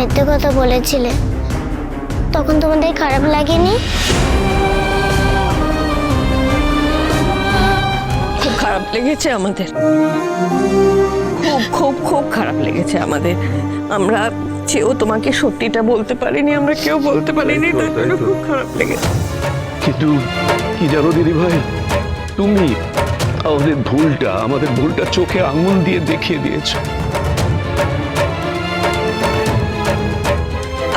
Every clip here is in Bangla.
মিথ্যে কথা বলেছিলে তখন তোমাদের খারাপ লাগেনি? খুব খারাপ লেগেছে আমাদের। খুব খুব খুব খারাপ লেগেছে আমাদের। আমরা চেয়েও তোমাকে সত্যিটা বলতে পারিনি আমরা কেউ বলতে পারিনি তার জন্য খুব খারাপ লেগেছে। কিন্তু কি জানো দিদি ভাই? তুমি আমাদের ভুলটা আমাদের ভুলটা চোখে আঙুল দিয়ে দেখিয়ে দিয়েছ।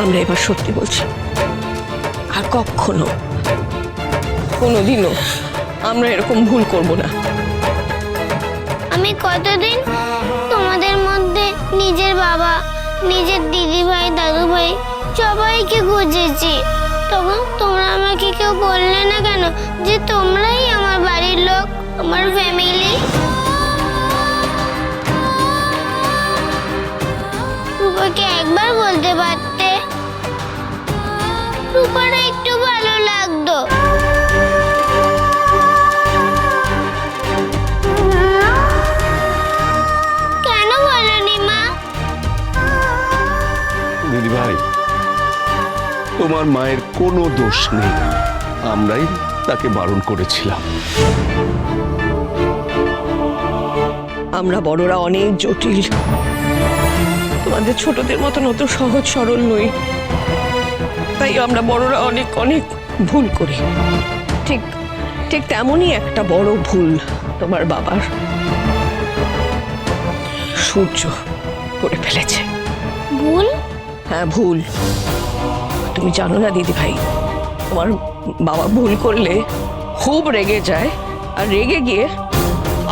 আমরা এবার সত্যি বলছি। আর কখনো, কোনোদিনও আমরা এরকম ভুল করব না। আমি কতদিন তোমাদের মধ্যে নিজের বাবা, নিজের দিদি ভাই দাদু ভাই সবাইকে খুঁজেছি। তখন তোমরা আমাকে কেউ বললে না কেন যে তোমরাই আমার বাড়ির লোক, আমার ফ্যামিলি একবার বলতে পারতে তোমার মায়ের কোনো দোষ নেই। আমরাই তাকে বারণ করেছিলাম। আমরা বড়রা অনেক জটিল। তোমাদের ছোটদের মতন অত সহজ সরল নই। তাই আমরা বড়রা অনেক অনেক ভুল করি। ঠিক ঠিক তেমনই একটা বড় ভুল তোমার বাবার। সূর্য করে ফেলেছে। ভুল? হ্যাঁ ভুল। তুমি জানো না দিদি ভাই তোমার বাবা ভুল করলে খুব রেগে যায় আর রেগে গিয়ে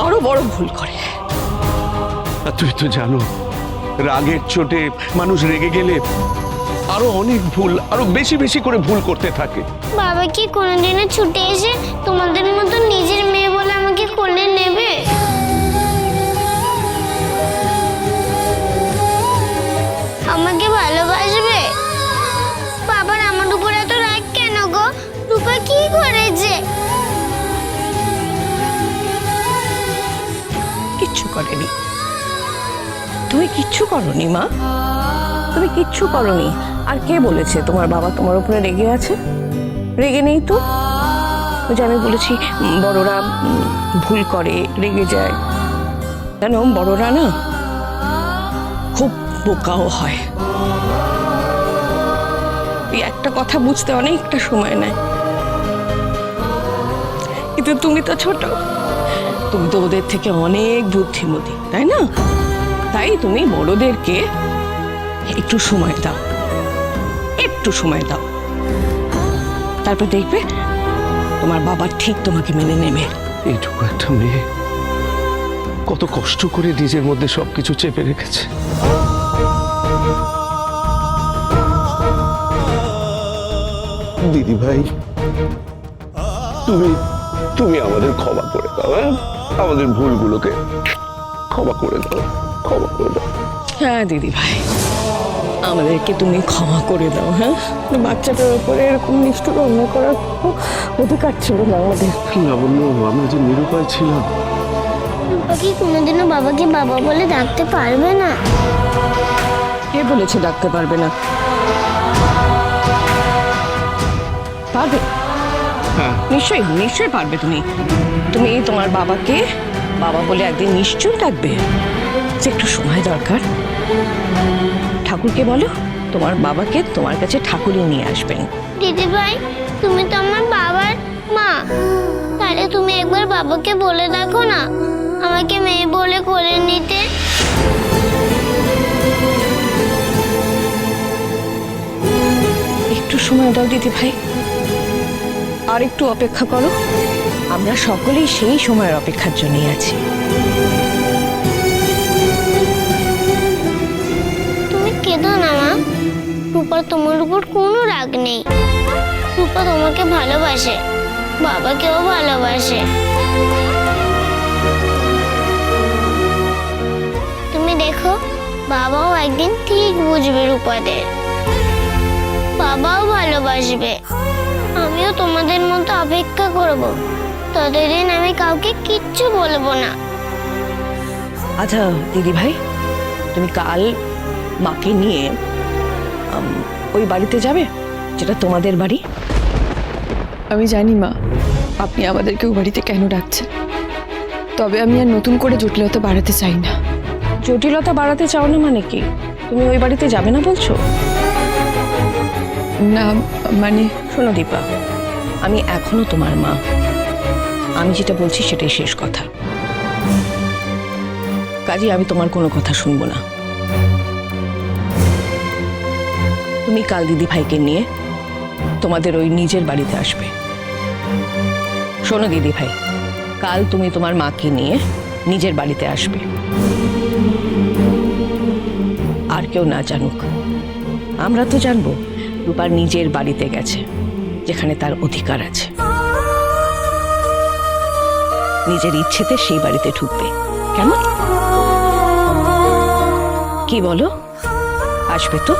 আরও বড় ভুল করে। আর তুই তো জানো রাগের চোটে মানুষ রেগে গেলে আরও অনেক ভুল আরও বেশি বেশি করে ভুল করতে থাকে। বাবা কি কোনোদিনও ছুটে এসে তোমাদের মতো নিজের মেয়ে বলে আমাকে কোলে নেবে? করেনি তুমি কিচ্ছু করনি, মা। তুমি কিচ্ছু করনি। আর কে বলেছে তোমার বাবা তোমার উপরে রেগে আছে? রেগে নেই তো? আমি বলেছি বড়রা ভুল করে, রেগে যায়। কেন বড়রা না খুব বোকাও হয়। একটা কথা বুঝতে অনেকটা সময় নেয়। কিন্তু তুমি তো ছোট। তুমি তো ওদের থেকে অনেক বুদ্ধিমতী তাই না? তাই তুমি বড়দেরকে একটু সময় দাও। একটু সময় দাও। তারপর দেখবে তোমার বাবা ঠিক তোমাকে মেনে নেবে। এইটুকু একটা মেয়ে কত কষ্ট করে নিজের মধ্যে সবকিছু চেপে রেখেছে। দিদি ভাই তুমি তুমি আমাদের ক্ষমা করে দাও হ্যাঁ? আমাদের ভুলগুলোকে ক্ষমা করে দাও ক্ষমা করে দাও। হ্যাঁ দিদি ভাই। আমাদেরকে তুমি ক্ষমা করে দাও হ্যাঁ? বাচ্চাটার উপরে এরকম নিষ্ঠুর অন্যায় করার অধিকার ছিল না আমাদের। লাবণ্য আমরা যে নিরুপায় ছিলাম। কি কোনোদিনও বাবাকে বাবা বলে ডাকতে পারবে না। কে বলেছে ডাকতে পারবে না? পারবে? নিশ্চয়ই নিশ্চয়ই পারবে তুমি। তুমি তোমার বাবাকে বাবা বলে একদিন নিশ্চয়ই ডাকবে। যে একটু সময় দরকার। ঠাকুরকে বলো তোমার বাবাকে তোমার কাছে ঠাকুরই নিয়ে আসবেন দিদি ভাই তুমি তো আমার বাবার মা। তাহলে তুমি একবার বাবাকে বলে দেখো না। আমাকে মেয়ে বলে করে নিতে। একটু সময় দাও দিদি ভাই আর একটু অপেক্ষা করো। আমরা সকলেই সেই সময়ের অপেক্ষার জন্যই আছি। তুমি কেঁদো না, মা। রূপার তোমার উপর কোনো রাগ নেই। রূপা তোমাকে ভালোবাসে, বাবাকেও ভালোবাসে। তুমি দেখো, বাবাও একদিন ঠিক বুঝবে রূপাদের। বাবাও ভালোবাসবে। তোমাদের মতো অপেক্ষা করব। ততদিন আমি কাউকে কিচ্ছু বলব না। আচ্ছা দিদি ভাই তুমি কাল মাকে নিয়ে ওই বাড়িতে যাবে? যেটা তোমাদের বাড়ি? আমি জানি মা। আপনি আমাদেরকে ও বাড়িতে কেন ডাকছেন? তবে আমি আর নতুন করে জটিলতা বাড়াতে চাই না। জটিলতা বাড়াতে চাও না মানে কি? তুমি ওই বাড়িতে যাবে না বলছো? না মানে শোনো দীপা আমি এখনও তোমার মা। আমি যেটা বলছি সেটাই শেষ কথা। কাজে, আমি তোমার কোনো কথা শুনব না। তুমি কাল দিদি ভাইকে নিয়ে তোমাদের ওই নিজের বাড়িতে আসবে। শোনো দিদি ভাই, কাল তুমি তোমার মাকে নিয়ে নিজের বাড়িতে আসবে। আর কেউ না জানুক। আমরা তো জানব, রূপার নিজের বাড়িতে গেছে। যেখানে তার অধিকার আছে। নিজের ইচ্ছেতে সেই বাড়িতে ঢুকবে। কেমন কি বলো? আসবে তো।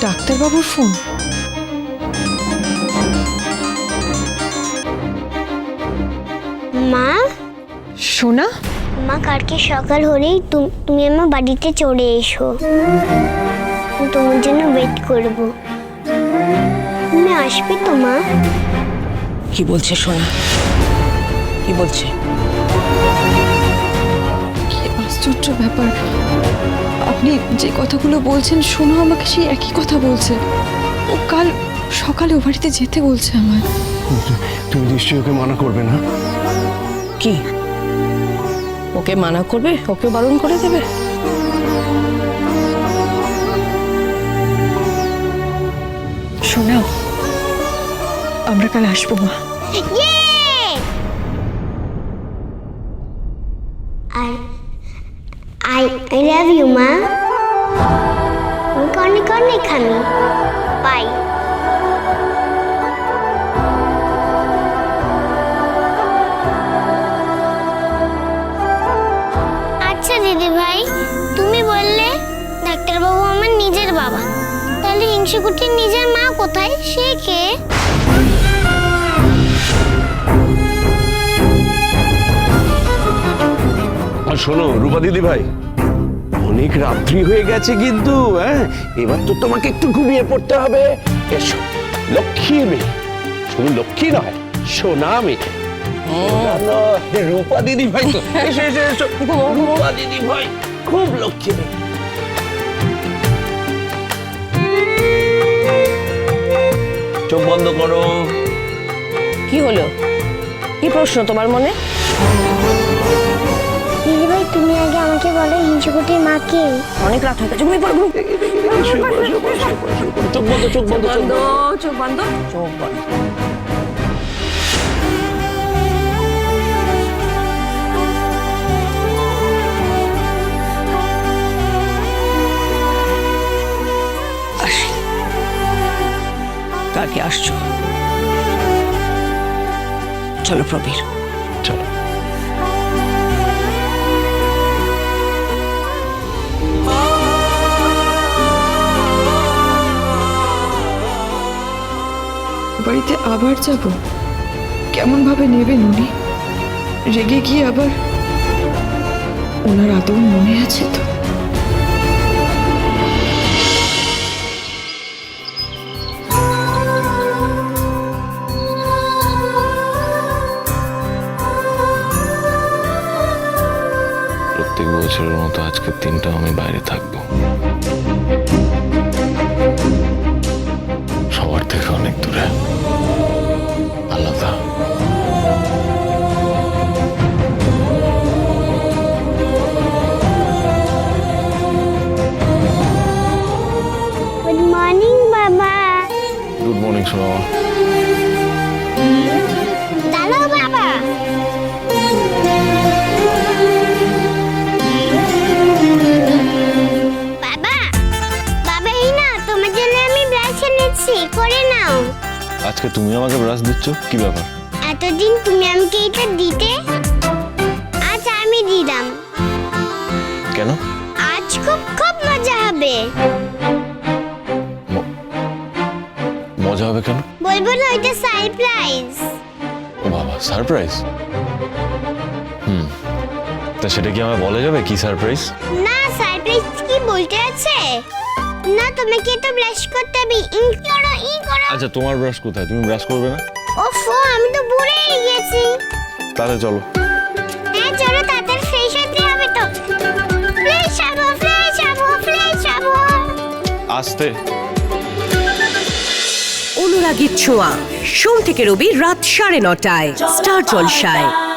ডাক্তারবাবুর ফোন? মা। সোনা? মা কালকে সকাল হলেই তুম- তুমি আমার বাড়িতে চলে এসো। তোমার জন্য ওয়েট করব। তুমি আসবে তো মা? কি বলছে সোনা? কি বলছে? কি আশ্চর্য ব্যাপার। আপনি যে কথাগুলো বলছেন শোনো আমাকে সেই একই কথা বলছে। ও কাল সকালে ও বাড়িতে যেতে বলছে আমার তুমি নিশ্চয়ই ওকে মানা করবে না? কি? ওকে মানা করবে? ওকে বারণ করে দেবে? শোনাও, আমরা কাল আসব, মা। I I I love you, মা। অনেক অনেক আমি দিদি ভাই, তুমি বললে ডাক্তারবাবু আমার নিজের বাবা। তাহলে হিংসুকুটির নিজের মা কোথায়? সে কে? আর শোনো, রূপা দিদি ভাই, অনেক রাত্রি হয়ে গেছে কিন্তু হ্যাঁ? এবার তো তোমাকে একটু ঘুমিয়ে পড়তে হবে। এসো, লক্ষ্মী মেয়ে। শুধু লক্ষ্মী নয়, সোনা মেয়ে। রূপা দিদি ভাই তো। এসো এসো এসো। রূপা দিদি ভাই খুব লক্ষ্মী চোখ বন্ধ করো। কি হলো? কি প্রশ্ন তোমার মনে? দিদি ভাই তুমি আগে আমাকে বলো হিংসুকুটির মা কে? অনেক রাত হয়ে গেছে। ঘুমিয়ে পড়ো। চোখ বন্ধ চোখ বন্ধ চোখ বন্ধ। চোখ বন্ধ চোখ বন্ধ। চলো প্রবীর। চলো। বাড়িতে আবার যাব? কেমন ভাবে নেবেন উনি? রেগে গিয়ে আবার? ওনার আদৌ মনে আছে তো? বছরের মতো আজকের দিনটাও আমি বাইরে থাকব। আজকে তুমি আমাকে ব্রাশ দিচ্ছ? কি ব্যাপার? এতদিন তুমি আমাকে এটা দিতে? আজ আমি দিলাম। কেন? আজ খুব খুব মজা হবে। মজা হবে কেন? বলব না ওইটা সারপ্রাইজ ও বাবা সারপ্রাইজ হুম তা সেটা কি আমায় বলা যাবে কি সারপ্রাইজ না সারপ্রাইজ কি বলতে আছে? না তোমাকে তো ব্রাশ করতে হবে। ই করো ই করো আচ্ছা তোমার ব্রাশ কোথায়? তুমি ব্রাশ করবে না? ওফো আমি তো ভুলেই গেছি। তাহলে চলো। হ্যাঁ চলো তাড়াতাড়ি ফ্রেশ হতে হবে তো। ফ্রেশ হব ফ্রেশ হব ফ্রেশ হব। আস্তে। অনুরাগীর ছোঁয়া। সোম থেকে রবি রাত সাড়ে নটায়। স্টার জলসায়।